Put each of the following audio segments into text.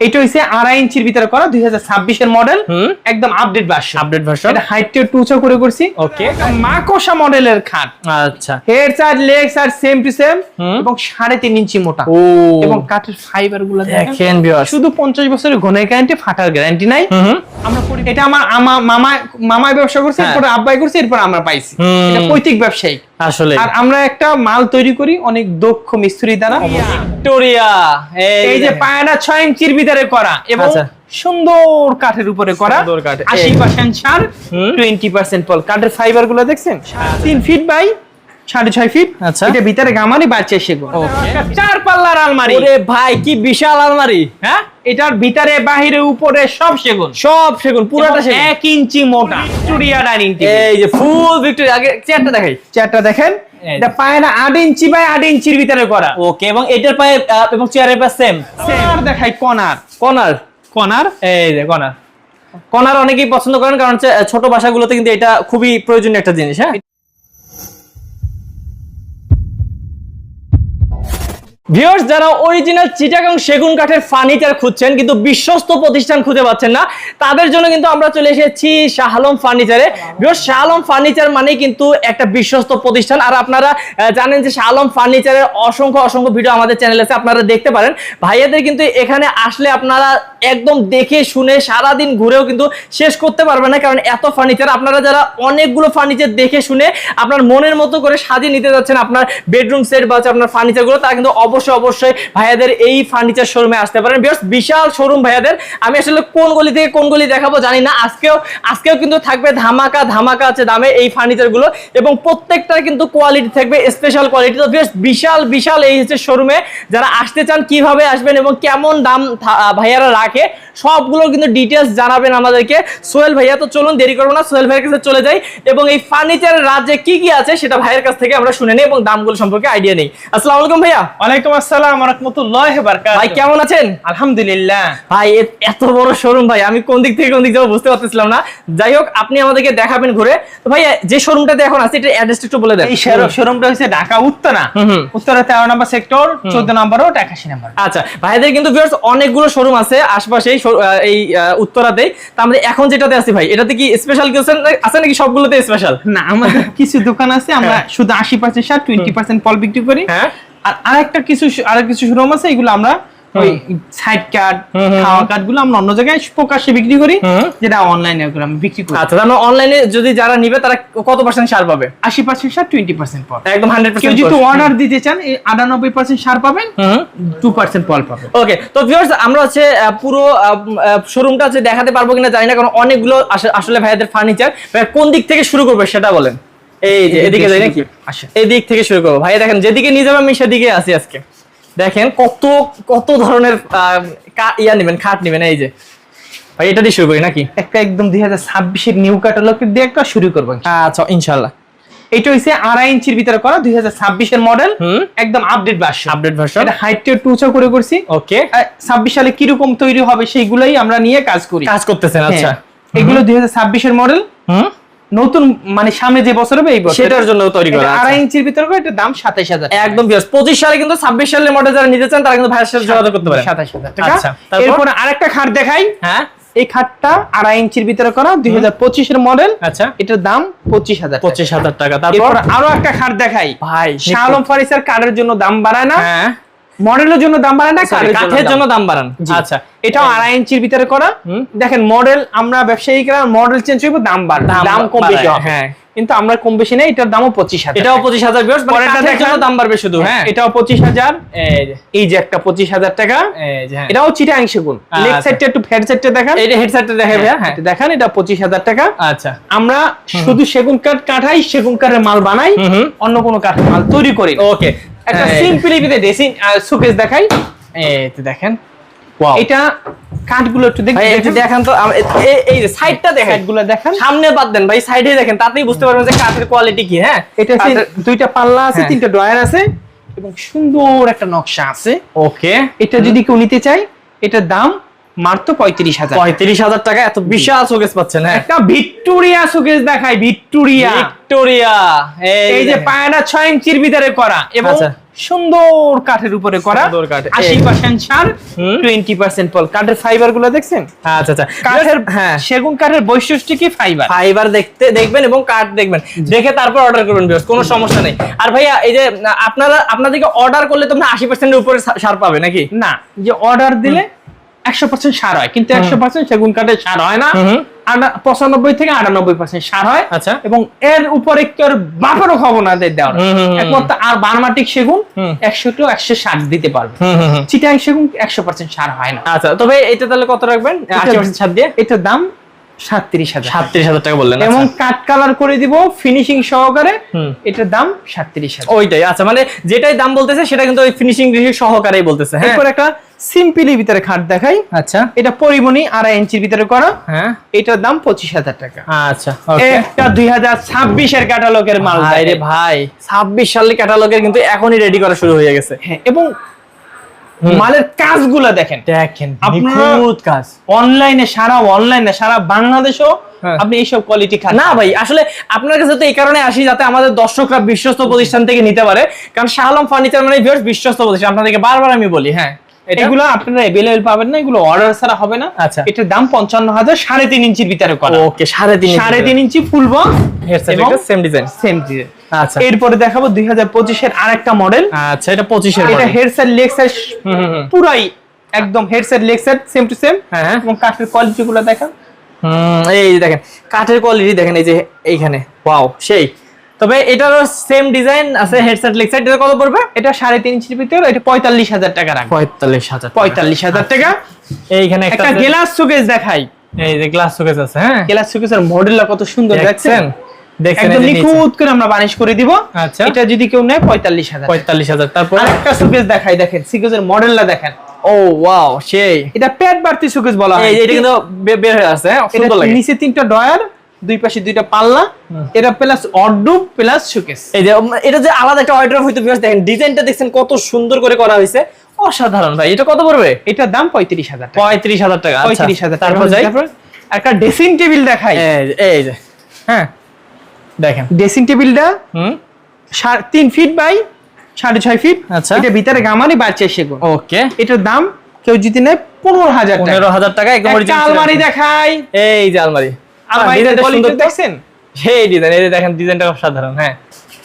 এটা হইছে আড়াই ইঞ্চির ভিতরে করা দুই হাজার ছাব্বিশের মডেল। একদম আপডেট ভার্সন আপডেট ভার্সন এটা হাইটটা একটু উঁচু করে করছি। ওকে মাকোসা মডেলের খাট। আচ্ছা। Head side leg side same to same এবং সাড়ে তিন ইঞ্চি মোটা। ও। এবং কাঠের ফাইবারগুলো দেখেন। শুধু পঞ্চাশ বছরের ঘনের গ্যারান্টি ফাটার গ্যারান্টি নাই। আমরা এটা আমার আমা মামা মামায় ব্যবসা করছে হ্যাঁ। এরপর আব্বাই করছে এরপর আমরা পাইছি। এটা পৈতৃক ব্যবসায়ী। আসলে। আর আমরা একটা মাল তৈরি করি অনেক দক্ষ মিস্ত্রি দ্বারা। ভিক্টোরিয়া এই যে পায়না ছয় ইঞ্চির ভিতরে করা এবং আচ্ছা। সুন্দর কাঠের উপরে করা আশি পার্সেন্ট ছাড় টোয়েন্টি পার্সেন্ট পল। কাঠের ফাইবারগুলো দেখছেন? তিন ফিট বাই সাড়ে ছয় ফিট আচ্ছা। এটা ভিতরে গামারি বাচ্চা সেগুন। চার পাল্লার আলমারি। ওরে ভাই কি বিশাল আলমারি। হ্যাঁ? এটার ভিতরে বাহিরে উপরে সব সেগুন। সব সেগুন পুরাটা এবং সেগুন। এক ইঞ্চি মোটা। ভিক্টোরিয়া ডাইনিং এই যে ফুল ভিক্টোরিয়া আগে চেয়ারটা দেখাই। চেয়ারটা দেখেন। এটা পায়না 8 ইঞ্চি বাই আট ইঞ্চির ভিতরে করা। ওকে এবং এটার পায়ে এবং চেয়ারের পায়ে সেম আর দেখাই কনার কর্নার কনার এই যে কর্নার কর্নার অনেকেই পছন্দ করেন কারণ ছোট বাসাগুলোতে কিন্তু এটা খুবই প্রয়োজনীয় একটা জিনিস হ্যাঁ? ভিউয়ার্স যারা অরিজিনাল চিটাগাং সেগুন কাঠের ফার্নিচার খুঁজছেন, কিন্তু বিশ্বস্ত প্রতিষ্ঠান খুঁজে পাচ্ছেন না, তাদের জন্য কিন্তু আমরা চলে এসেছি শাহ আলম ফার্নিচারে ভিউয়ার্স শাহালম ফার্নিচার মানেই কিন্তু একটা বিশ্বস্ত প্রতিষ্ঠান। আর আপনারা জানেন যে শাহালম ফার্নিচারের অসংখ্য অসংখ্য ভিডিও আমাদের চ্যানেলে আছে, আপনারা দেখতে পারেন। ভাইয়াদের কিন্তু এখানে আসলে আপনারা একদম দেখে শুনে সারাদিন ঘুরেও কিন্তু শেষ করতে পারবেন না, কারণ এত ফার্নিচার আপনারা যারা অনেকগুলো ফার্নিচার দেখে শুনে আপনার মনের মতো করে সাজিয়ে নিতে যাচ্ছেন আপনার বেডরুম সেট বা আপনার ফার্নিচারগুলো তারা কিন্তু অবশ্যই অবশ্যই অবশ্যই ভাইয়াদের এই ফার্নিচার শোরুমে আসতে পারেন। বিকজ বিশাল শোরুম ভাইয়াদের। আমি আসলে কোন গলি থেকে কোন গলি দেখাবো জানি না। আজকেও আজকেও কিন্তু থাকবে ধামাকা ধামাকা আছে দামে এই ফার্নিচারগুলো এবং প্রত্যেকটার কিন্তু কোয়ালিটি থাকবে স্পেশাল কোয়ালিটি তো বেশ বিশাল বিশাল এই হচ্ছে শোরুমে যারা আসতে চান, কীভাবে আসবেন এবং কেমন দাম ভাইয়ারা রাখে, সবগুলো কিন্তু ডিটেলস জানাবেন আমাদেরকে। সোহেল ভাইয়া, তো চলুন, দেরি করব না। সোহেল ভাইয়ের কাছে চলে যাই এবং এই ফার্নিচারের রাজ্যে কি কি আছে সেটা ভাইয়ের কাছ থেকে আমরা শুনে নিই এবং দামগুলো সম্পর্কে আইডিয়া নেই। আসসালামু আলাইকুম ভাইয়া। ওয়ালাইকুম আসসালাম রাহমাতুল্লাহ বারাকাতুহু। ভাই কেমন আছেন? আলহামদুলিল্লাহ। ভাই এত বড় শোরুম ভাই আমি কোন দিক থেকে কোন দিক যাব বুঝতে পারতেছিলাম না। যাই হোক আপনি আমাদেরকে দেখাবেন ঘুরে। তো ভাই যে শোরুমটাতে এখন আছে এটা অ্যাড্রেসটা একটু বলে দেন। এই শোরুমটা হচ্ছে ঢাকা উত্তরা। হুম, হুম। উত্তরা তেরো নম্বর সেক্টর চোদ্দ নম্বর ও একাশি নম্বর আচ্ছা ভাইদের কিন্তু ভিউয়ার্স অনেকগুলো শোরুম আছে আশপাশে এই উত্তরাতে তা আমরা এখন যেটাতে আছি ভাই এটাতে কি স্পেশাল কিছু আছে- নাকি সবগুলোতে স্পেশাল না আমাদের কিছু দোকান আছে আমরা হ্যাঁ। শুধু আশি পার্সেন্ট সার টোয়েন্টি পার্সেন্ট ফল বিক্রি করি। হ্যাঁ। আর আরেকটা কিছু আর কিছু শোরুম আছে এগুলো আমরা ওই সাইড কার্ড খাওয়া কার্ডগুলো আমরা অন্য জায়গায় প্রকাশ্যে বিক্রি করি যেটা অনলাইনে বিক্রি করি। আচ্ছা তার অনলাইনে যদি যারা নিবে তারা কত পার্সেন্ট ছাড় পাবে? আশি পার্সেন্ট সার টোয়েন্টি পার্সেন্ট ফল একদম হান্ড্রেড কেউ যদি অর্ডার দিতে চান আটানব্বই পার্সেন্ট সার পাবেন টু পার্সেন্ট ফল পাবেন। ওকে তো ভিউয়ার্স আমরা হচ্ছে পুরো শোরুমটা হচ্ছে দেখাতে পারব কিনা জানি না কারণ অনেকগুলো আসে- আসলে ভাইয়াদের ফার্নিচার কোন দিক থেকে শুরু করবে সেটা বলেন। এই যে এদিকে যাই নাকি? আসে। এই দিক থেকে শুরু করব। ভাই দেখেন যেদিকে নিয়ে যাবে আমি সেদিকে আছি আজকে। দেখেন কত কত ধরনের ইয়া নেবেন খাট নেবেন এই যে। ভাই এটা দিয়ে শুরু করি নাকি? একটা একদম দুই হাজার ছাব্বিশের নিউ ক্যাটালগ দিয়ে একটা শুরু করব আচ্ছা ইনশাল্লাহ। এটা হচ্ছে আড়াই ইঞ্চির ভিতরে করা দুই হাজার ছাব্বিশের মডেল একদম আপডেট ভার্সন আপডেট ভার্সন এটা হাইটটা একটু উঁচু করে করছি। ওকে ছাব্বিশ সালে কীরকম তৈরি হবে সেইগুলাই আমরা নিয়ে কাজ করি। কাজ করতেছেন আচ্ছা। হ্যাঁ। এগুলো দুই হাজার ছাব্বিশের মডেল হুম। নতুন মানে সামনে যে বছর হবে এই বছর। সেটার জন্য তৈরি করা আচ্ছা। আড়াই ইঞ্চির ভিতরে এটা দাম সাতাইশ হাজার একদম বিয়াস পঁচিশ সালে কিন্তু ছাব্বিশ সালের মডেল যারা নিতে চান তারা কিন্তু ভাইয়ের সাথে যোগাযোগ করতে পারেন। সাতাইশ হাজার টাকা। আচ্ছা, এরপর আরেকটা খাট দেখাই। হ্যাঁ? এই খাটটা আড়াই ইঞ্চির ভিতরে করা দুই হাজার পঁচিশের মডেল আচ্ছা। এটার দাম পঁচিশ হাজার পঁচিশ হাজার টাকা। তারপর? আরও একটা খাট দেখাই। ভাই শাহ আলম ফার্নিচার কার্ডের জন্য দাম বাড়ায় না। হ্যাঁ। মডেলের জন্য দাম বাড়ায় না কাঠের জন্য দাম বাড়ান। আচ্ছা এটাও আড়াই ইঞ্চির ভিতরে করা। দেখেন মডেল আমরা ব্যবসায়িকরা মডেল চেঞ্জ করব দাম বাড়বে দাম কম বেশি হ্যাঁ। কিন্তু আমরা কম বেশি নেই এটার দামও পঁচিশ হাজার। এটাও পঁচিশ হাজার মানে দাম বাড়বে শুধু হ্যাঁ এটাও পঁচিশ হাজার। এই যে। একটা পঁচিশ হাজার টাকা। এই যে হ্যাঁ। এটাও চিটাং সেগুন। লেগ আচ্ছা। সাইডটা একটু ফ্যাট সাইডটা দেখান। এই যে হেডসেটটা দেখে ভাইয়া হ্যাঁ। এটা দেখান এটা পঁচিশ হাজার টাকা। আচ্ছা। আমরা শুধু সেগুন কাঠ কাঠাই সেগুন কাঠের মাল বানাই অন্য কোনো কাঠের মাল তৈরি করি ওকে একটা সিম্পলি ড্রেসিং সুকেস দেখাই। এই তো দেখেন। ওয়াও এটা কাঠগুলো একটু দেখেন একটু দেখেন। তো এই যে সাইডটা দেখেন। সাইডগুলো দেখেন। সামনে বাদ দেন ভাই সাইডে দেখেন তাতেই বুঝতে পারবেন যে কাঠের কোয়ালিটি কি হ্যাঁ? এটা দুইটা পাল্লা আছে হ্যাঁ। তিনটা ড্রয়ার আছে এবং সুন্দর একটা নকশা আছে। ওকে এটা যদি কেউ নিতে চায় এটার দাম মাত্র পঁয়ত্রিশ হাজার পঁয়ত্রিশ হাজার টাকা এত বিশাল শোকেস পাচ্ছেন হ্যাঁ। একটা ভিক্টোরিয়া সুকেস দেখায় ভিক্টোরিয়া। ভিক্টোরিয়া এই যে পায়না ছয় ইঞ্চির ভিতরে করা এবং আচ্ছা। সুন্দর কাঠের উপরে করা। আশি পার্সেন্ট ছাড় টোয়েন্টি পার্সেন্ট পল। কাঠের ফাইবারগুলো দেখছেন? আচ্ছা আচ্ছা। কাঠের হ্যাঁ। সেগুন কাঠের বৈশিষ্ট্য কি? ফাইবার ফাইবার দেখতে দেখবেন এবং কাঠ দেখবেন। দেখে তারপর অর্ডার করবেন কোনো সমস্যা নেই। আর ভাইয়া এই যে আপনারা আপনাদেরকে অর্ডার করলে তোমরা আশি পার্সেন্টের উপরে সা- ছাড় পাবে নাকি? না যে অর্ডার দিলে একশো পার্সেন্ট সার হয়। কিন্তু একশো পার্সেন্ট সেগুন কাঠে সার হয় না। পঁচানব্বই থেকে আটানব্বই পার্সেন্ট সার হয়। আচ্ছা। এবং এর উপরে কেউ বাপেরও খবর না দেওয়া। একমাত্র আর বার্মাটিক সেগুন একশো টু একশো ষাট দিতে পারবে। চিটাং সেগুন একশো পার্সেন্ট সার হয় না। আচ্ছা তবে এটা তাহলে কত রাখবেন? আশি পার্সেন্ট ছাড় দিয়ে? এটার দাম সাতত্রিশ হাজার সাতত্রিশ হাজার টাকা বললেন এবং আচ্ছা। কাট কালার করে দিব ফিনিশিং সহকারে এটার দাম সাতত্রিশ হাজার। ওইটাই আচ্ছা মানে যেটাই দাম বলতেছে সেটা কিন্তু ওই ফিনিশিং সহকারেই বলতেছে হ্যাঁ? এরপর একটা সিম্পলি ভিতরে খাট দেখাই। আচ্ছা। এটা পরিমণি আড়াই ইঞ্চির ভিতরে করা। হ্যাঁ। এটার দাম পঁচিশ হাজার টাকা। আচ্ছা একটা দুই হাজার ছাব্বিশের ক্যাটালগের মাল ভাই রে ভাই ছাব্বিশ সালের ক্যাটালগের কিন্তু এখনই রেডি করা শুরু হয়ে গেছে। হ্যাঁ এবং মালের কাজগুলা দেখেন। দেখেন আপনারা- নিখুঁত কাজ। অনলাইনে সারা অনলাইনে সারা বাংলাদেশও হ্যাঁ। আপনি এইসব কোয়ালিটি খান। না ভাই আসলে আপনার কাছে তো এই কারণে আসি যাতে আমাদের দর্শকরা বিশ্বস্ত প্রতিষ্ঠান থেকে নিতে পারে। কারণ শাহ আলম ফার্নিচার মানে বিশ্বস্ত প্রতিষ্ঠান। আপনাদেরকে বারবার আমি বলি হ্যাঁ। এগুলো আপনারা অ্যাভেলেবল পাবেন না এগুলো অর্ডার ছাড়া হবে না। আচ্ছা। এটার দাম পঞ্চান্ন হাজার সাড়ে তিন ইঞ্চির ভিতরে করা। ওকে সাড়ে তিন সাড়ে তিন ইঞ্চি ফুল বক্স এবং সেম ডিজাইন সেম আচ্ছা। এরপরে দেখাবো দুই হাজার পঁচিশের আরেকটা মডেল আচ্ছা এটা পঁচিশের এটা হেড সাইড লেগ হুম। পুরাই একদম head side leg side same to same হ্যাঁ এবং কাঠের কোয়ালিটি গুলো দেখান। হুম, এই দেখেন কাঠের কোয়ালিটি দেখেন এই যে এইখানে। ওয়াও সেই। তবে এটারও সেম ডিজাইন আছে হেডসেট লেগ সাইড এটা কত পড়বে? এটা সাড়ে তিন ইঞ্চির ভিতরে এটা পঁয়তাল্লিশ হাজার টাকা রাখবে। পঁয়তাল্লিশ হাজার পঁয়তাল্লিশ হাজার টাকা। এইখানে একটা একটা গেলাস সুকেস দেখাই। এই যে গ্লাস শোকেস আছে হ্যাঁ? গেলাস সুকেসের মডেলটা কত সুন্দর দেখছেন? একদম নিখুঁত করে আমরা বানিশ করে দিব। আচ্ছা। এটা যদি কেউ নেয় পঁয়তাল্লিশ হাজার পঁয়তাল্লিশ হাজার। তারপর? আরেকটা সুকেস দেখাই দেখেন সুকেসের মডেলটা দেখেন। ও ওয়াও সেই। এটা পেট বাড়তি সুকেস বলা হয়। এটা কিন্তু বের হয়ে আছে হ্যাঁ সুন্দর লাগে। নিচে তিনটা ডয়ার দুই পাশে দুইটা পাল্লা এটা প্লাস অর্ডুপ প্লাস সুকেস এই যে এটা যে আলাদা একটা অর্ডার হইতে বিকজ দেখেন ডিজাইনটা দেখছেন কত সুন্দর করে করা হয়েছে। অসাধারণ ভাই এটা কত পড়বে? এটার দাম পঁয়ত্রিশ হাজার টাকা। পঁয়ত্রিশ হাজার টাকা আচ্ছা, পঁয়ত্রিশ হাজার তারপর যাই। একটা ড্রেসিং টেবিল দেখাই। এই যে- এই যে। হ্যাঁ। দেখেন। ড্রেসিং টেবিলটা হুম। সাড়ে- তিন ফিট বাই সাড়ে ছয় ফিট আচ্ছা। এটা ভিতরে গামারি বাচ্চা সেগুন। ওকে এটার দাম কেউ যদি নেয় পনেরো হাজার টাকা। পনেরো হাজার টাকা আলমারি। দেখাই। এই যে আলমারি। আলমারি ডিজাইনটা সুন্দর তো? দেখছেন? সেই ডিজাইন এই দেখেন ডিজাইনটা অসাধারণ হ্যাঁ।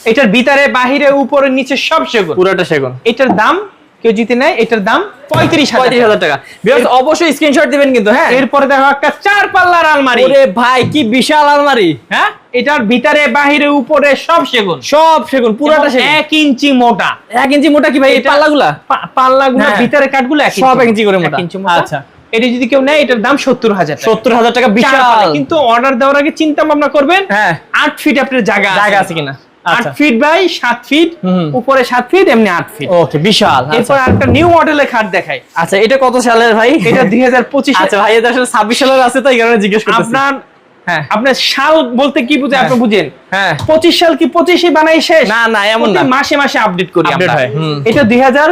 এটার ভিতরে বাহিরে উপরে নিচে সব সেগুন। পুরোটা সেগুন। এটার দাম কেউ যদি নেয় এটার দাম পঁয়ত্রিশ হাজার টাকা। বিকজ অবশ্যই স্ক্রিনশট দিবেন কিন্তু হ্যাঁ। এরপরে দেখো একটা চার পাল্লার আলমারি। ওরে ভাই কি বিশাল আলমারি। হ্যাঁ? এটার ভিতরে বাহিরে উপরে সব সেগুন। সব সেগুন পুরোটা সেগুন। এক ইঞ্চি মোটা। এক ইঞ্চি মোটা কি ভাই এই পাল্লাগুলা? পাল্লা গুলো হ্যাঁ। ভিতরে কাঠগুলো সব ইঞ্চি। করে মোটা। ইঞ্চি মোটা। আচ্ছা। এটা যদি কেউ নেয় এটার দাম সত্তর হাজার সত্তর হাজার টাকা বিশাল। কিন্তু অর্ডার দেওয়ার আগে চিন্তা ভাবনা করবেন হ্যাঁ। আট ফিট আপনার জায়গা জায়গা আছে কিনা? আট আচ্ছা। ফিট বাই সাত ফিট উপরে সাত ফিট এমনি আট ফিট ওকে বিশাল। আচ্ছা। এরপর একটা নিউ মডেলের খাট দেখাই। আচ্ছা এটা কত সালের ভাই? এটা দুই হাজার পঁচিশ। আচ্ছা ভাই এটা আসলে ছাব্বিশ সালের আছে কারণে জিজ্ঞেস আপনার হ্যাঁ। আপনার সাল বলতে কি বুঝে আপনি বুঝেন? হ্যাঁ। পঁচিশ সাল কি পঁচিশে বানাই শেষ? না না এমন না। মাসে মাসে আপডেট করি হয়, এটা দুই হাজার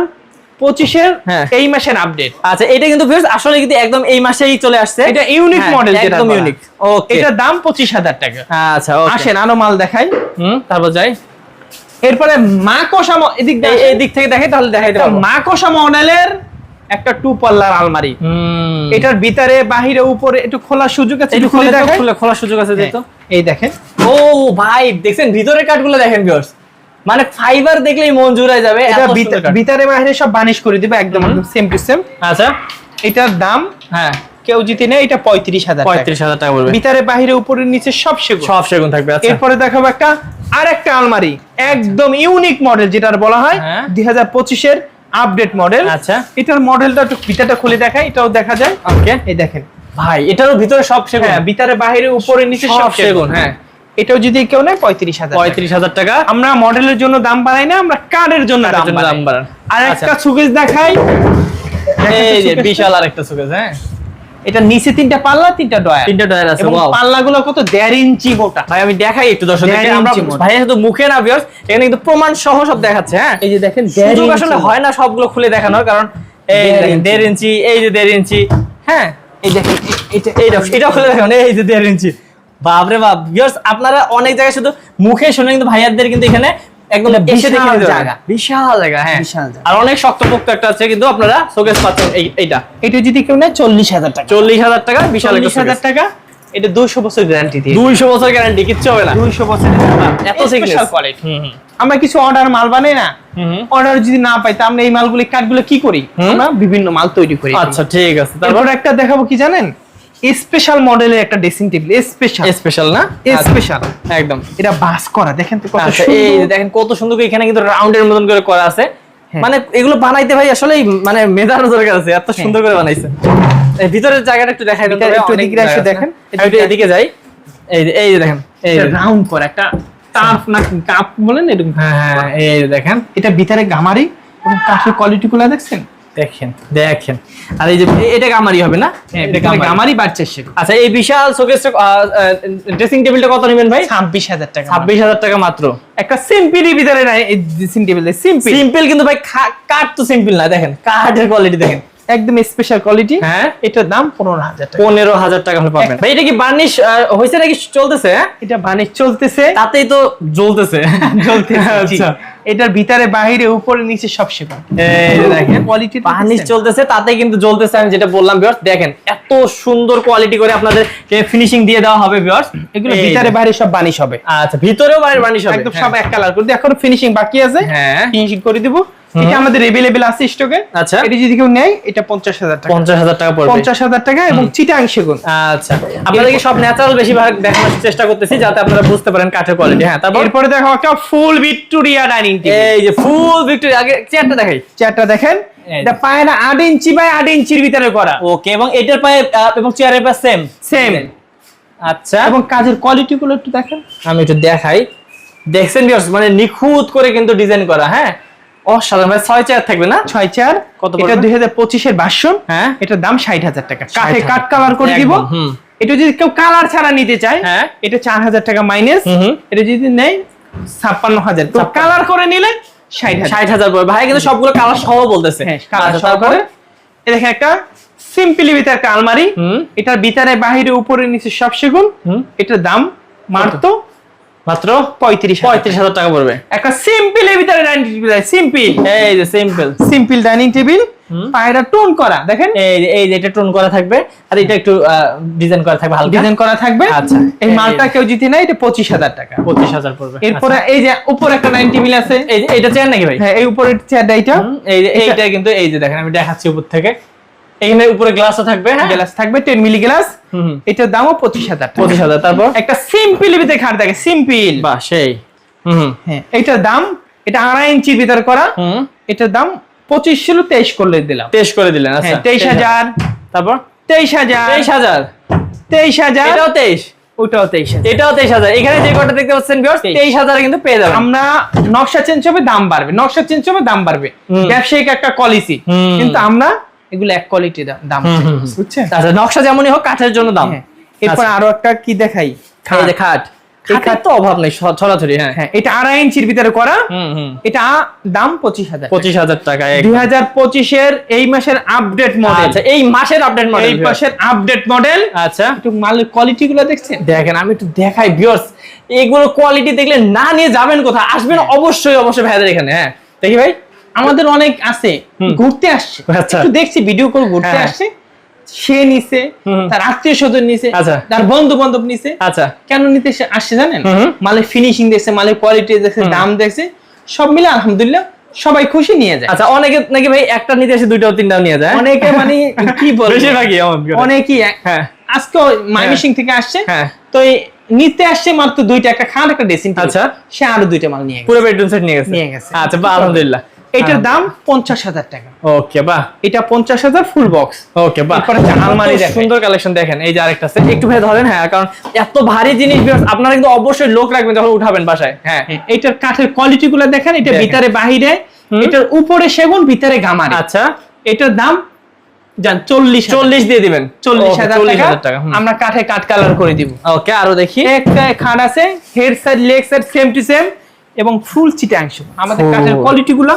পঁচিশের হ্যাঁ। এই মাসের আপডেট আচ্ছা এটা কিন্তু আসলে কিন্তু একদম এই মাসেই চলে আসছে। এটা ইউনিক হ্যাঁ, মডেল একদম ইউনিক ওকে এটার দাম পঁচিশ হাজার টাকা। আচ্ছা আসেন আরও মাল দেখাই। হুম তারপর যাই। এরপরে মা কষা এদিক এই দিয়ে এই দিক থেকে দেখাই তাহলে এটা পারব মা কষা মডেলের একটা টু পাল্লার আলমারি। হুম। এটার ভিতরে বাহিরে উপরে একটু খোলার সুযোগ আছে একটু খুলে খুলে খোলার সুযোগ আছে যেহেতু। হ্যাঁ, এই দেখেন। ও ভাই দেখছেন ভিতরের কাঠগুলো দেখেন ভিউয়ার্স মানে ফাইবার দেখলেই মন জুড়ায় যাবে এটা। ভিতরে বাহিরে সব বানিশ করে দিবে একদম সেম টু সেম আচ্ছা। এটার দাম হ্যাঁ। কেউ জিতে নেয় এটা পঁয়ত্রিশ হাজার পঁয়ত্রিশ হাজার টাকা পড়বে। ভিতরে বাহিরে উপরে নিচে সব সেগুন। সব সেগুন থাকবে আচ্ছা। এরপরে দেখাবো একটা আরেকটা আলমারি। একদম ইউনিক মডেল যেটার বলা হয় হ্যাঁ। দুই হাজার পঁচিশের আপডেট মডেল আচ্ছা। এটার মডেলটা একটু ভিতরটা খুলে দেখায় এটাও দেখা যায়। ওকে এই দেখেন। ভাই এটারও ভিতরে সব সেগুন। হ্যাঁ ভিতরে বাহিরে উপরে নিচে সব সেগুন হ্যাঁ। এটাও যদি কেউ নেয় পঁয়ত্রিশ হাজার পঁয়ত্রিশ হাজার টাকা। আমরা মডেলের জন্য দাম বাড়াই না আমরা কার্ডের জন্য দাম বাড়ান। আর আচ্ছা। একটা দেখাই। এই যে সুকেসটা। বিশাল আরেকটা সুকেস হ্যাঁ? এটা নিচে তিনটা পাল্লা তিনটা ডয়ার তিনটা ডয়ার আছে এবং পাল্লাগুলো কত? দেড় ইঞ্চি মোটা। ভাই আমি দেখাই একটু দর্শকদেরকে দেড় আমরা। ভাই শুধু মুখে না ভিউয়ার্স এখানে কিন্তু প্রমাণ সহ সব দেখাচ্ছে হ্যাঁ? এই যে দেখেন সুযোগ আসলে হয় না সবগুলো খুলে দেখানোর কারণ এই দেড় দেখেন, ইঞ্চি। এই যে দেড় ইঞ্চি হ্যাঁ? এই দেখেন এটা এইটা এটা খুলে দেখুন এই যে দেড় ইঞ্চি। বাপরে বাপ ভিউয়ার্স আপনারা অনেক জায়গায় শুধু মুখে শুনে কিন্তু ভাইয়াদের কিন্তু এখানে একদম এসে দেখে বিশাল জায়গা। বিশাল জায়গা হ্যাঁ। বিশাল আর অনেক শক্তপোক্ত একটা আছে কিন্তু আপনারা শোকেস পাচ্ছেন এইটা। এটা যদি কেউ নেয় চল্লিশ হাজার টাকা। চল্লিশ হাজার টাকা বিশাল চল্লিশ হাজার টাকা এটা দুশো বছর গ্যারান্টি দিয়ে দুইশো বছর গ্যারান্টি কিচ্ছু হবে না। দুইশো বছর এত thickness। কোয়ালিটি আমরা কিছু অর্ডার মাল বানাই না। অর্ডার যদি না পাই তা আমরা এই মালগুলি কাঠগুলো কি করি। আমরা বিভিন্ন মাল তৈরি করি আচ্ছা ঠিক আছে। তারপর? একটা দেখাবো কি জানেন? স্পেশাল মডেলের একটা ড্রেসিং টেবিল স্পেশাল। স্পেশাল না? স্পেশাল। আচ্ছা, একদম। এটা বাস করা দেখেন তো কত আচ্ছা এই দেখেন কত সুন্দর করে এখানে কিন্তু রাউন্ডের মতন করে করা আছে। হ্যাঁ। মানে এগুলো বানাইতে ভাই আসলে মানে মেধার দরকার আছে এত সুন্দর করে বানাইছে। ভিতরের জায়গাটা একটু দেখাই একটু এদিকে এসে দেখেন। একটু এদিকে যাই। এই এই দেখেন এই রাউন্ড করা একটা টার্ফ না কাপ বলেন এরকম। হ্যাঁ হ্যাঁ এই দেখেন। এটা ভিতরে গামারি এবং কাঠের কোয়ালিটি গুলো দেখছেন? দেখেন দেখেন। আর এই যে এটা গামারি হবে না? হ্যাঁ এটা গামারি। বাড়ছে আচ্ছা এই বিশাল শোকেসটা ড্রেসিং টেবিলটা কত নেবেন ভাই? ছাব্বিশ হাজার টাকা ছাব্বিশ হাজার টাকা মাত্র। একটা সিম্পলি ভিতরে নাই এই ড্রেসিং টেবিল সিম্পল সিম্পল কিন্তু ভাই কাঠ তো সিম্পল না দেখেন কাঠের কোয়ালিটি দেখেন। একদম স্পেশাল কোয়ালিটি হ্যাঁ। এটার দাম পনেরো হাজার টাকা। পনেরো হাজার টাকা হলে পাবেন। ভাই এটা কি বার্নিশ হয়েছে নাকি চলতেছে? হ্যাঁ? এটা বানিশ চলতেছে। তাতেই তো জ্বলতেছে। চলতেছে জি। আচ্ছা। এটার ভিতরে বাইরে উপরে নিচে সব সেবা। দেখেন কোয়ালিটি বার্নিশ চলতেছে তাতেই কিন্তু জ্বলতেছে। আমি যেটা বললাম ভিউয়ার্স দেখেন এত সুন্দর কোয়ালিটি করে আপনাদের ফিনিশিং দিয়ে দেওয়া হবে ভিউয়ার্স এগুলো ভিতরে বাইরে সব বানিশ হবে। আচ্ছা ভিতরেও বাইরে বার্নিশ হবে। একদম হ্যাঁ। সব এক কালার করে। এখনও ফিনিশিং বাকি আছে। হ্যাঁ। ফিনিশিং করে দিব। এটা আমাদের এভেলেবেল আছে স্টকে আচ্ছা। এটা যদি কেউ নেয় এটা পঞ্চাশ হাজার টাকা। পঞ্চাশ হাজার টাকা পড়বে। পঞ্চাশ হাজার টাকা এবং চিটাং সেগুন। আচ্ছা। আপনাদেরকে সব ন্যাচারাল বেশিরভাগ দেখানোর চেষ্টা করতেছি যাতে আপনারা বুঝতে পারেন কাঠের কোয়ালিটি হ্যাঁ তারপর? এরপরে দেখো একটা ফুল ভিক্টোরিয়া ডাইনিং টেবিল এই যে ফুল ভিক্টোরি আগে চেয়ারটা দেখাই। চেয়ারটা দেখেন। এটা পায়রা আট ইঞ্চি বাই আট ইঞ্চির ভিতরে করা। ওকে এবং এটার পায়ে এবং চেয়ারের পায়ে সেম সেম আচ্ছা। এবং কাজের কোয়ালিটি গুলো একটু দেখেন। আমি একটু দেখাই। দেখছেন মানে নিখুঁত করে কিন্তু ডিজাইন করা হ্যাঁ? অসাধারণ ভাই ছয় চেয়ার থাকবে না? ছয় চার কত এটা দুই হাজার পঁচিশের হ্যাঁ। এটার দাম ষাট হাজার টাকা। কাঠে কাঠ কালার করে দিব। এটা যদি কেউ কালার ছাড়া নিতে চায় হ্যাঁ। এটা চার হাজার টাকা মাইনাস। এটা যদি নেয় ছাপ্পান্ন হাজার। তো কালার করে নিলে ষাট হাজার। পড়বে। ভাই কিন্তু সবগুলো কালার সহ বলতেছে। হ্যাঁ আচ্ছা, তারপরে? একটা সিম্পলি ভিতরে একটা আলমারি। এটার ভিতরে বাহিরে উপরে নিচে সব সেগুন। এটার দাম মাত্র মাত্র পঁয়ত্রিশ পঁয়ত্রিশ হাজার টাকা পড়বে। একটা সিম্পল এর ভিতরে ডাইনিং টেবিল সিম্পল এই যে সিম্পল সিম্পল ডাইনিং টেবিল পায়রা টোন করা দেখেন। এই যে এই যে এটা টোন করা থাকবে আর এটা একটু ডিজাইন করা থাকবে হালকা। ডিজাইন করা থাকবে। আচ্ছা। এই মালটা কেউ জিতে নেয় এটা পঁচিশ হাজার টাকা। পঁচিশ হাজার পড়বে। এরপরে এই যে উপরে একটা ডাইনিং টেবিল আছে। আচ্ছা। এই যে এটা চেয়ার নাকি ভাই? হ্যাঁ এই উপরের চেয়ারটা এইটা। এই এইটা কিন্তু এই যে দেখেন আমি দেখাচ্ছি উপর থেকে। এখানে উপরে গ্লাসও থাকবে হ্যাঁ? গ্লাস থাকবে টেন মিলি গ্লাস। এটার দামও পঁচিশ হাজার টাকা। পঁচিশ হাজার তারপর? একটা সিম্পল ভিতরে খাট থাকে সিম্পল বাহ সেই। হুম হ্যাঁ এটার দাম এটা আড়াই ইঞ্চির ভিতরে করা। হুম। এটার দাম পঁচিশ ছিল তেইশ করলে দিলাম। টেস্ট করে দিলেন আচ্ছা। হ্যাঁ তেইশ হাজার। তারপর? তেইশ হাজার। তেইশ হাজার। তেইশ এটাও তেইশ। ওটাও তেইশ এটাও তেইশ হাজার। এখানে যে কটা দেখতে পাচ্ছেন তেইশ। হাজারে কিন্তু পেয়ে যাবেন। আমরা নকশা চেঞ্জ হবে দাম বাড়বে। নকশা চেঞ্জ হবে দাম বাড়বে। ব্যবসায়িক একটা পলিসি। কিন্তু আমরা এগুলো এক কোয়ালিটির দাম। বুঝছেন? আচ্ছা নকশা যেমনই হোক কাঠের জন্য দাম। হ্যাঁ। এরপর আচ্ছা, আরও একটা কি দেখাই? এই যে খাট। খাটের তো অভাব নেই ছড়াছড়ি হ্যাঁ। হ্যাঁ এটা আড়াই ইঞ্চির ভিতরে করা। এটা দাম পঁচিশ হাজার পঁচিশ হাজার টাকা দুই হাজার পঁচিশের এই মাসের আপডেট মডেল আচ্ছা এই মাসের আপডেট মডেল এই মাসের আপডেট মডেল আচ্ছা। একটু মালের কোয়ালিটি গুলো দেখছেন? দেখেন আমি একটু দেখাই ভিউয়ার্স এগুলো কোয়ালিটি দেখলে না নিয়ে যাবেন কোথায়? আসবেন অবশ্যই অবশ্যই ভাইদের এখানে হ্যাঁ। দেখি ভাই। আমাদের অনেক আছে ঘুরতে আসছে। আচ্ছা। একটু দেখছি ভিডিও করে ঘুরতে হ্যাঁ। আসছে। সে নিছে তার আত্মীয় স্বজন নিছে আচ্ছা। তার বন্ধু বান্ধব নিছে। আচ্ছা। কেন নিতে আসছে জানেন। মালের ফিনিশিং দেখছে মালের কোয়ালিটি দেখছে দাম দেখছে সব মিলে আলহামদুলিল্লাহ সবাই খুশি নিয়ে যায়। আচ্ছা অনেকে নাকি ভাই একটা নিতে এসে দুইটাও তিনটাও নিয়ে যায়? অনেকে মানে কি বলব? বেশিরভাগই অনেকেই হ্যাঁ। আজকে মাইমিসিং থেকে আসছে। হ্যাঁ। তো নিতে আসছে মাত্র দুইটা একটা খান একটা ড্রেসিং আচ্ছা। সে আরও দুইটা মাল নিয়ে গেছে। পুরো বেডরুম সেট নিয়ে গেছে। নিয়ে গেছে। আচ্ছা আলহামদুলিল্লাহ। এটার দাম পঞ্চাশ হাজার টাকা। ওকে বাহ। এটা পঞ্চাশ হাজার ফুল বক্স ওকে বাহ। আলমারি সুন্দর কালেকশন দেখেন। এই যে আরেকটা আছে। একটু ভাই ধরেন হ্যাঁ কারণ এত ভারী জিনিস আপনারা কিন্তু অবশ্যই লোক রাখবেন যখন উঠাবেন বাসায়। হ্যাঁ। হ্যাঁ, এটার কাঠের কোয়ালিটি গুলো দেখেন এটা ভিতরে বাহিরে এটার উপরে সেগুন ভিতরে গামারি। আচ্ছা। এটার দাম জান চল্লিশ চল্লিশ দিয়ে দিবেন। চল্লিশ হাজার টাকা। আমরা কাঠে কাঠ কালার করে দিব। ওকে আরও দেখি। একটা খাট আছে head side leg side same to same এবং ফুল চিটাংশ। আমাদের কাঠের কোয়ালিটি গুলো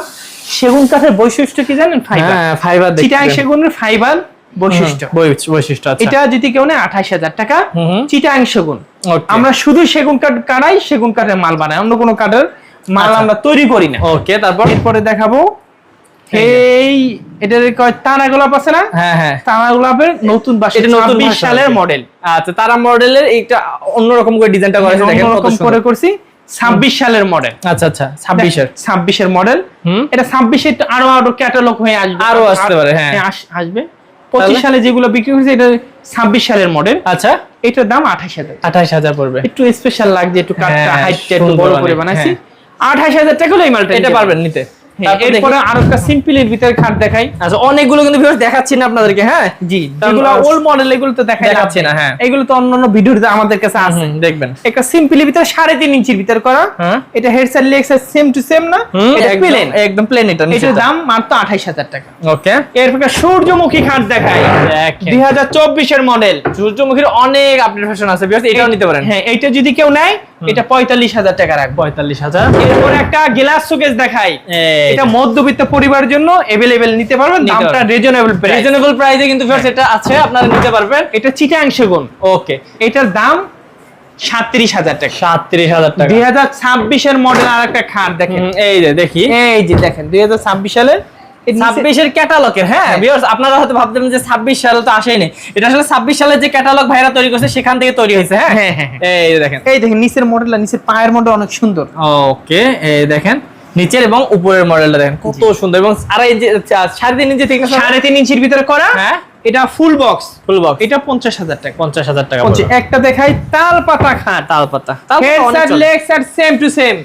সেগুন কাঠের বৈশিষ্ট্য কি জানেন? ফাইবার হ্যাঁ ফাইবার চিটাং সেগুনের ফাইবার বৈশিষ্ট্য। বৈশিষ্ট্য আচ্ছা। এটা যদি কেউ নেয় আঠাশ হাজার টাকা হুম হুম। চিটাং সেগুন। আমরা শুধু সেগুন কাঠ কাটাই সেগুন কাঠের মাল বানাই অন্য কোনো কাঠের মাল আচ্ছা। আমরা তৈরি করি না। ওকে তারপর? এরপরে দেখাবো এই এটার তারা গোলাপ আছে না? হ্যাঁ হ্যাঁ। তারা গোলাপের নতুন বাসা এটা নতুন সালের মডেল আচ্ছা তারা মডেলের এইটা অন্যরকম করে ডিজাইনটা করেছে দেখেন অন্যরকম করে করছি। ছাব্বিশ সালের মডেল আচ্ছা আচ্ছা ছাব্বিশের। ছাব্বিশের মডেল এটা ছাব্বিশে আরও আরও ক্যাটালগ হয়ে আসবে। আরও আসতে পারে, হ্যাঁ। আস- আসবে। পঁচিশ সালে যেগুলো বিক্রি হয়েছে এটা ছাব্বিশ সালের মডেল আচ্ছা। এটার দাম আঠাশ হাজার। আঠাশ হাজার পড়বে। একটু স্পেশাল লাগছে একটু হ্যাঁ, হাইটটা একটু বড় করে বানাইছি। হ্যাঁ। আঠাশ হাজার টাকা হলো এই মালটা এটা পারবেন নিতে। হ্যাঁ, এরপরে আরও একটা সিম্পলের ভিতরে খাট দেখাই। আচ্ছা অনেকগুলো কিন্তু ভিউয়ার্স দেখাচ্ছি না আপনাদেরকে হ্যাঁ? জি কারণ ওল্ড মডেল এগুলো তো দেখাই দেখাচ্ছি না, হ্যাঁ। এগুলো তো অন্যান্য ভিডিওতে আমাদের কাছে আছে। দেখবেন। একটা সিম্পলের ভিতরে সাড়ে তিন ইঞ্চির ভিতরে করা। হ্যাঁ। এটা head leg side same to same না? এটা প্লেন একদম প্লেন এটা নিচে এটার দাম মাত্র আঠাইশ হাজার টাকা। ওকে। এরপর সূর্যমুখী খাট দেখাই। চব্বিশের মডেল সূর্যমুখীর অনেক আপডেট ফ্যাশন আছে ভিউয়ার্স এটাও নিতে পারেন। হ্যাঁ এইটা যদি কেউ নেয় এটা পঁয়তাল্লিশ হাজার টাকা রাখব। পঁয়তাল্লিশ হাজার। এরপর একটা গ্লাস শোকেস দেখাই। এটা মধ্যবিত্ত পরিবারের জন্য এভেলেবেল নিতে পারবেন দামটা রিজনেবল প্রাইস রিজনেবল প্রাইসে কিন্তু ভিউয়ার্স এটা আছে আপনারা নিতে পারবেন। এটা চিটাং সেগুন। ওকে এটার দাম সাতত্রিশ হাজার টাকা। সাতত্রিশ হাজার টাকা। দুই হাজার ছাব্বিশের মডেল আর একটা খাট দেখেন এই যে দেখি। এই যে দেখেন দুই হাজার ছাব্বিশ সালের এর নিচে- ছাব্বিশের ক্যাটালগের হ্যাঁ? ভিউয়ার্স আপনারা হয়তো ভাবতেন যে ছাব্বিশ সালে তো আসেনি। এটা আসলে ছাব্বিশ সালের যে ক্যাটালগ ভাইরা তৈরি করছে সেখান থেকে তৈরি হয়েছে হ্যাঁ? হ্যাঁ, হ্যাঁ, এই দেখেন। এই দেখেন নিচের মডেল আর নিচের পায়ের মডেল অনেক সুন্দর। ওকে এই দেখেন। নিচের এবং উপরের মডেলটা দেখেন কত সুন্দর। এবং আড়াই ইঞ্চি সাড়ে তিন ইঞ্চি থেকে সাড়ে তিন ইঞ্চির ভিতরে করা হ্যাঁ। এটা ফুল বক্স ফুল বক্স এটা পঞ্চাশ হাজার টাকা। পঞ্চাশ হাজার টাকা। একটা দেখাই তাল পাতা খাট তাল পাতা। Leg same to same.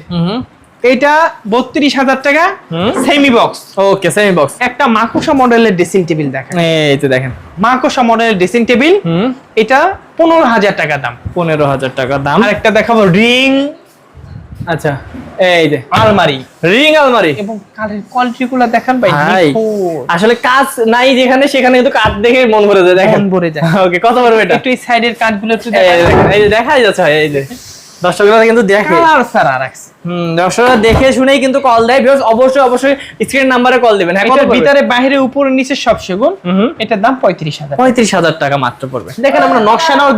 এটা বত্রিশ হাজার টাকা হুম। Semi box okay semi box একটা মাকুসা মডেলের ড্রেসিং টেবিল দেখা এই তো দেখেন। মাকুসা মডেলের ড্রেসিং টেবিল হুম। এটা পনেরো হাজার টাকা দাম। পনেরো হাজার টাকা দাম। আর একটা দেখাবো রিং আচ্ছা। এই যে আলমারি রিং আলমারি। এবং কালের কোয়ালিটি গুলো ভাই ভাই, আসলে কাজ নাই যেখানে সেখানে কিন্তু কাজ দেখে মন ভরে যায় দেখেন। মন ভরে যায়। ওকে কত পড়বে এটা। একটু সাইডের কাঠগুলো একটু এই যে দেখেন, এই যে দেখাই যাচ্ছে এই যে। দর্শকরা কিন্তু দেখে। কালার সারা রাখছে হুম দর্শকরা দেখে শুনেই কিন্তু কল দেয় ভিউয়ার্স অবশ্যই অবশ্যই স্ক্রিন নাম্বারে কল দিবেন। হ্যাঁ কত ভিতরে বাইরে উপরে নিচে সব সেগুন। এটার দাম পঁয়ত্রিশ হাজার পঁয়ত্রিশ হাজার টাকা মাত্র পড়বে। দেখেন আমরা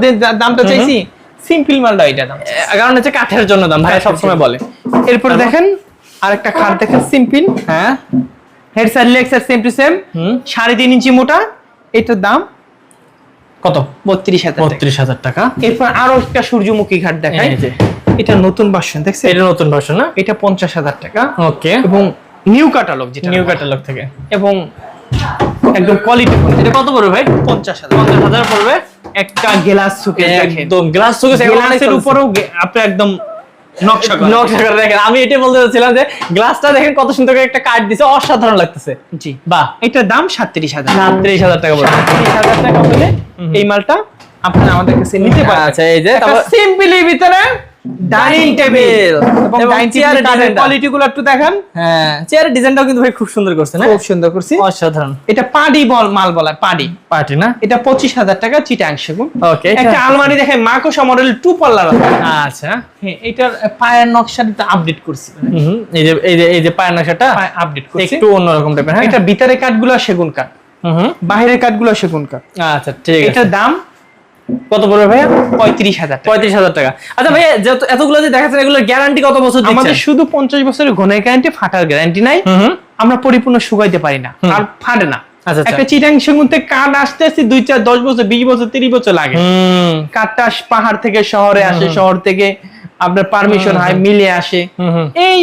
দা- দামটা চাইছি। সিম্পল মালটা এটা দাম। কারণ হচ্ছে কাঠের জন্য দাম ভাই সবসময় বলে। এরপর দেখেন আরেকটা খাট দেখেন সিম্পল হ্যাঁ? Head side leg side same to same সাড়ে তিন ইঞ্চি মোটা এটার দাম কত? বত্রিশ হাজার টাকা। বত্রিশ হাজার টাকা। এরপর আরও একটা সূর্যমুখী ঘাট দেখাই। যে। এটা নতুন ভার্সন দেখছেন? এটা নতুন ভার্সন না? এটা পঞ্চাশ হাজার টাকা। ওকে এবং নিউ ক্যাটালগ যেটা নিউ ক্যাটালগ থেকে। এবং একদম কোয়ালিটি এটা কত পড়বে ভাই? পঞ্চাশ হাজার। পঞ্চাশ হাজার পড়বে। একটা গ্লাস একদম গ্লাস গ্লাসের উপরেও আপনি একদম নকশা নকশা করে দেখেন আমি এটাই বলতে চাচ্ছিলাম যে গ্লাসটা দেখেন কত সুন্দর করে একটা দিছে অসাধারণ লাগতেছে। জি। বাহ। এটার দাম সাতত্রিশ হাজার। সাতত্রিশ হাজার টাকা পড়বে সাতত্রিশ হাজার টাকা হলে এই মালটা আমাদের কাছে নিতে পারেন। আচ্ছা এই যে সিম্পলি ভিতরে ডাইনিং টেবিল এবং টেবিলের কোয়ালিটি গুলো একটু দেখেন। হ্যাঁ চেয়ারের ডিজাইনটাও কিন্তু ভাই খুব সুন্দর করছে না? খুব সুন্দর করছি। অসাধারণ। এটা পাডি বল মাল বলা পাডি পার্টি না? এটা পঁচিশ হাজার টাকা চিটাং সেগুন। ওকে একটা আলমারি দেখেন মাকোসা মডেল টু পাল্লার আচ্ছা। হ্যাঁ এটার পায়ের নকশাটা আপডেট করছি। এই যে এই যে এই যে পায়ের নকশাটা আপডেট করছি। একটু অন্যরকম টাইপের হ্যাঁ? এটা ভিতরে কাঠগুলো সেগুন কাঠ। হুম হুম। বাইরের কাঠগুলো সেগুন কাঠ। আচ্ছা ঠিক আছে। এটার দাম কত পড়বে ভাইয়া? পঁয়ত্রিশ হাজার টাকা। পঁয়ত্রিশ হাজার টাকা। আচ্ছা ভাইয়া যত এতগুলো যে দেখাচ্ছেন গ্যারান্টি কত বছর আমাদের শুধু পঞ্চাশ বছরের ঘনের গ্যারান্টি ফাটার গ্যারান্টি নাই। আমরা পরিপূর্ণ শুকাইতে পারি না আর ফাটে না। আচ্ছা, আচ্ছা। একটা চিটাং থেকে কাঠ আসতে আসতে দুই চার দশ বছর বিশ বছর তিরিশ বছর লাগে। কাঠটা পাহাড় থেকে শহরে আসে শহর থেকে আপনার পারমিশন হয় মিলে আসে। এই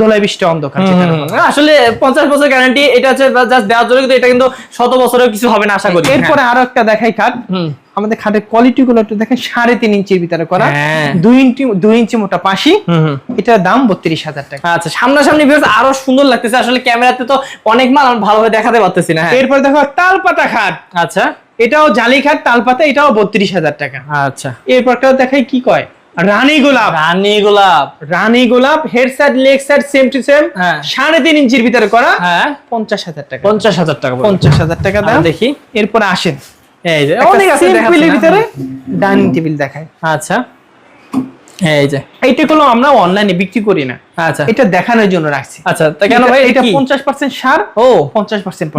দোলাই বৃষ্টি অন্ধকার। আসলে পঞ্চাশ বছর গ্যারান্টি এটা হচ্ছে জাস্ট দেওয়ার জন্য কিন্তু এটা কিন্তু শত বছরেও কিছু হবে না আশা করি। এরপরে আরও একটা দেখাই খাট। আমাদের খাটের কোয়ালিটি গুলো একটু দেখেন সাড়ে তিন ইঞ্চির ভিতরে করা। হ্যাঁ। দুই ইঞ্চি দুই ইঞ্চি মোটা পাশি। এটার দাম বত্রিশ হাজার টাকা। আচ্ছা সামনাসামনি ভিউয়ার্স আরও সুন্দর লাগতেছে। আসলে ক্যামেরাতে তো অনেক মাল আমি ভালোভাবে দেখাতে পারতেছি না হ্যাঁ। এরপর দেখো তালপাতা খাট। আচ্ছা। এটাও জালি খাট তালপাতা এটাও বত্রিশ হাজার টাকা। আচ্ছা। এরপরটাও দেখাই কি কয়? রানী গোলাপ। রানী গোলাপ। রানী গোলাপ head side leg side same to same. সাড়ে তিন ইঞ্চির ভিতরে করা। হ্যাঁ। পঞ্চাশ হাজার টাকা। পঞ্চাশ হাজার টাকা পঞ্চাশ হাজার টাকা দাম। দেখি। এরপরে আসেন। এই যে অনেক আছে ভিতরে ডাইনিং টেবিল দেখায়। আচ্ছা। এই যে। এইটা আমরা অনলাইনে বিক্রি করি না। আচ্ছা। এটা দেখানোর জন্য রাখছি। আচ্ছা তা কেন ভাই এটা কি? পঞ্চাশ পার্সেন্ট সার ও।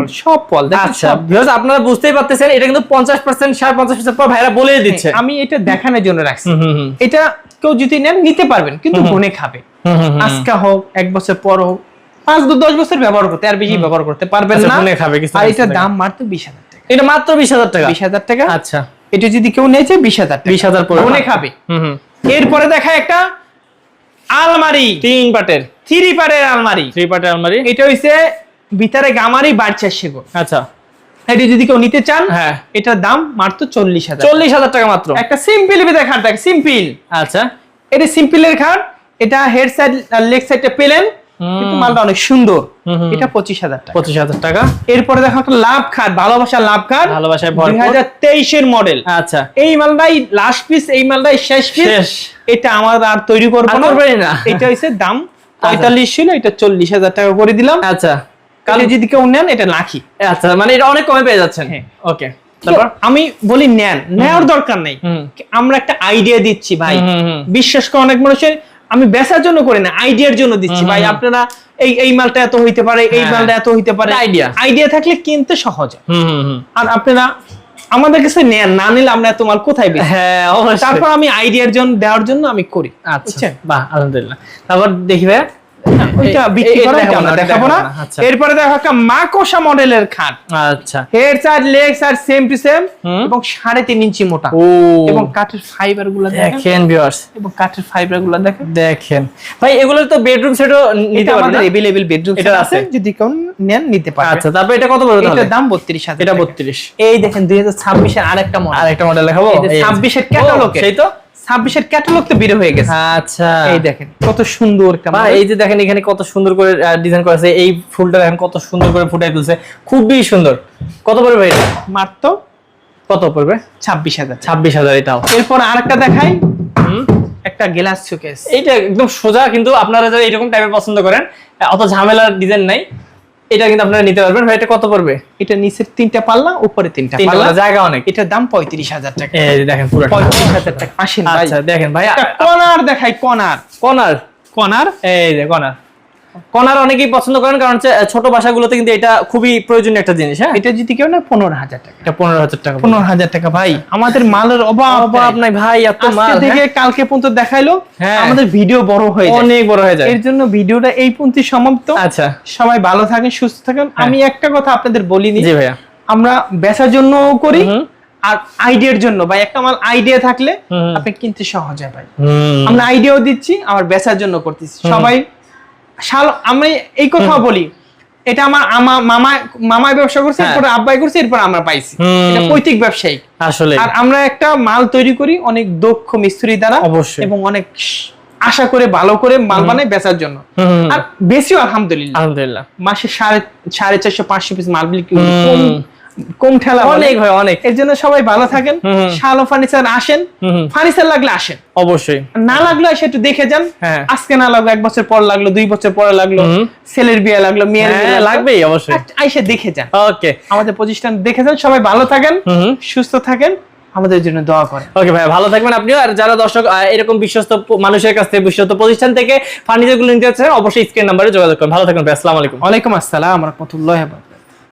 সব আচ্ছা ভিউয়ার্স আপনারা বুঝতেই পারতেছেন এটা কিন্তু পঞ্চাশ পার্সেন্ট সাড়ে পঞ্চাশ পর ভাইরা বলে দিচ্ছে। আমি এটা দেখানোর জন্য রাখছি। এটা কেউ যদি নেন নিতে পারবেন কিন্তু মনে খাবে। আজকা হোক এক বছর পর হোক পাঁচ দু দশ বছর ব্যবহার করতে আর বেশি ব্যবহার করতে পারবেন আচ্ছা, না। মনে খাবে, আর না, এটার দাম মাত্র বিশ হাজার টাকা। এটা মাত্র বিশ হাজার টাকা? বিশ হাজার টাকা। আচ্ছা। এটা যদি কেউ নিয়েছে বিশ হাজার টাকা। 20,000 পড়বে। ফোনে খাবে। হুম হুম। এরপরে দেখা একটা আলমারি। তিন পাটের। থ্রি পাটের আলমারি। থ্রি পাটের আলমারি। এটা হইছে ভিতরে গামারি বাড়ছে শেখো আচ্ছা। এটা যদি কেউ নিতে চান হ্যাঁ। এটার দাম মাত্র চল্লিশ হাজার। চল্লিশ হাজার টাকা মাত্র। একটা সিম্পল খাট দেখ সিম্পল আচ্ছা। এটা সিম্পলের খাট এটা হেড সাইড লেগ সাইডটা পেলেন। কিন্তু মালটা অনেক সুন্দর। এটা পঁচিশ হাজার টাকা। পঁচিশ হাজার টাকা। এরপরে দেখো একটা লাভ খাট ভালোবাসা লাভ খাট ভালোবাসায় দুই হাজার তেইশের মডেল। আচ্ছা। এই মালটাই লাস্ট পিস এই মালটাই শেষ পিস এটা আমার আর তৈরি করব না। এটা হইছে দাম পঁয়তাল্লিশ ছিল এটা চল্লিশ হাজার টাকা করে দিলাম। আচ্ছা। কালে যদি কেউ নেন এটা লাখি। আচ্ছা মানে এটা অনেক কমে পেয়ে যাচ্ছেন। হ্যাঁ। ওকে তারপর? আমি বলি নেন। নেওয়ার দরকার নেই। আমরা একটা আইডিয়া দিচ্ছি ভাই। বিশ্বাস করে অনেক মানুষের আমি বেচার জন্য করি না আইডিয়ার জন্য দিচ্ছি। ভাই আপনারা এই এই মালটা এত হইতে পারে এই হ্যাঁ। মালটা এত হইতে পারে। আইডিয়া আইডিয়া থাকলে কিনতে সহজ। হুম হুম হুম। আর আপনারা আমাদের কাছে নেন না নিলে আমরা এত মাল কোথায় বেচি হ্যাঁ তারপর আমি আইডিয়ার জন্য দেওয়ার জন্য আমি করি আচ্ছা? বাহ আলহামদুলিল্লাহ। তারপর দেখি ভাইয়া। ওইটা বিক্রি করা এটা না, দেখাবো না দেখাবো না, আচ্ছা। এরপরে দেখো একটা মাকোসা মডেলের খাট। আচ্ছা। Head side leg side same to same এবং সাড়ে তিন ইঞ্চি মোটা। ও। এবং কাঠের ফাইবারগুলো দেখেন। দেখেন ভিউয়ার্স এবং কাঠের ফাইবারগুলো দেখেন। দেখেন। ভাই এগুলো তো বেডরুম সেটও নিতে পারবেন আমাদের বেডরুম আছে? যদি নেন নিতে আচ্ছা তারপর এটা কত পড়বে তাহলে? দাম এটা টাকা। 32 এই দেখেন দুই হাজার ছাব্বিশের আরেকটা মডেল আরেকটা মডেল দেখাবো? এই যে এই- 26 এর। ক্যাটালগ সেই তো? ছাব্বিশের ক্যাটালগ তো বের হয়ে গেছে। আচ্ছা। এই দেখেন কত সুন্দর। এই যে দেখেন এখানে কত সুন্দর করে ডিজাইন করেছে এই ফুলটা দেখেন কত সুন্দর করে ফুটাই তুলছে। খুবই সুন্দর। কত পড়বে এটা? মাত্র কত পড়বে? ছাব্বিশ হাজার। ছাব্বিশ হাজার এটাও। এরপর আরেকটা দেখাই। একটা গ্লাস শোকেস এইটা একদম সোজা কিন্তু আপনারা যারা এরকম টাইপের পছন্দ করেন অত ঝামেলার ডিজাইন নাই। এটা কিন্তু আপনারা নিতে পারবেন। ভাই এটা কত পড়বে? এটা নিচের তিনটা পাল্লা উপরে তিনটা পাল্লা। জায়গা অনেক। এটার দাম পঁয়ত্রিশ হাজার টাকা। এই দেখেন পুরো পঁয়ত্রিশ হাজার টাকা। আসেন ভাই। আচ্ছা দেখেন ভাই কনার দেখাই কনার। কনার? কনার? এই যে কনার। কনার অনেকেই পছন্দ করেন কারণ ছোট বাসাগুলোতে কিন্তু এটা খুবই প্রয়োজনীয় একটা জিনিস হ্যাঁ? এটা যদি কেউ না পনেরো হাজার টাকা। এটা পনেরো হাজার টাকা পনেরো হাজার টাকা ভাই। আমাদের মালের অভাব অভাব নাই ভাই এত মাল থেকে হ্যাঁ? কালকে পর্যন্ত দেখাইলো হ্যাঁ। আমাদের ভিডিও বড় হয়ে যায়। অনেক বড় হয়ে যায়। এর জন্য ভিডিওটা এই পর্যন্ত সমাপ্ত। আচ্ছা। সবাই ভালো থাকেন সুস্থ থাকেন। আমি একটা কথা আপনাদের বলিনি। জি ভাইয়া। আমরা বেচার জন্য করি আর আইডিয়ার জন্য। ভাই একটা আমার আইডিয়া থাকলে। আপনি কিনতে সহজ হয় ভাই। আমরা আইডিয়াও দিচ্ছি আবার বেচার জন্য করতেছি। সবাই শাল আমি এই কথা বলি এটা আমার আমা মামা মামায় ব্যবসা করছে হ্যাঁ। এরপরে আব্বাই করছে এরপর আমরা পাইছি। এটা পৈতৃক ব্যবসায়িক। আসলে। আর আমরা একটা মাল তৈরি করি অনেক দক্ষ মিস্ত্রি দ্বারা অবশ্যই। এবং অনেক আশা করে ভালো করে মাল বানাই বেচার জন্য। আর বেশিও আলহামদুলিল্লাহ। আলহামদুলিল্লাহ। মাসে সাড়ে সাড়ে চারশো পাঁচশো পিস মাল বিক্রি। কম ঠেলা অনেক ভাই অনেক। এর জন্য সবাই ভালো থাকেন শালো ফার্নিচার আসেন। ফার্নিচার লাগলে আসেন। অবশ্যই। না লাগল এসে একটু দেখে যান। হ্যাঁ। আজকে না লাগল এক বছর পর লাগল দুই বছর পরে লাগল ছেলের বিয়ে লাগল মেয়ের বিয়ে হ্যাঁ লাগবেই অবশ্যই। আইসে দেখে যান। ওকে। আমাদের প্রতিষ্ঠান দেখে যান সবাই ভালো থাকেন সুস্থ থাকেন আমাদের জন্য দোয়া করেন। ওকে ভাই ভালো থাকবেন আপনিও। আর যারা দর্শক এরকম বিশ্বস্ত মানুষের কাছ থেকে বিশ্বস্ত প্রতিষ্ঠান থেকে ফার্নিচারগুলো নিতে চাচ্ছেন অবশ্যই স্ক্রিন নাম্বারে যোগাযোগ করুন। ভালো থাকবেন ভাই আসসালামু আলাইকুম। ওয়ালাইকুম আসসালাম রহমতুল্লাহ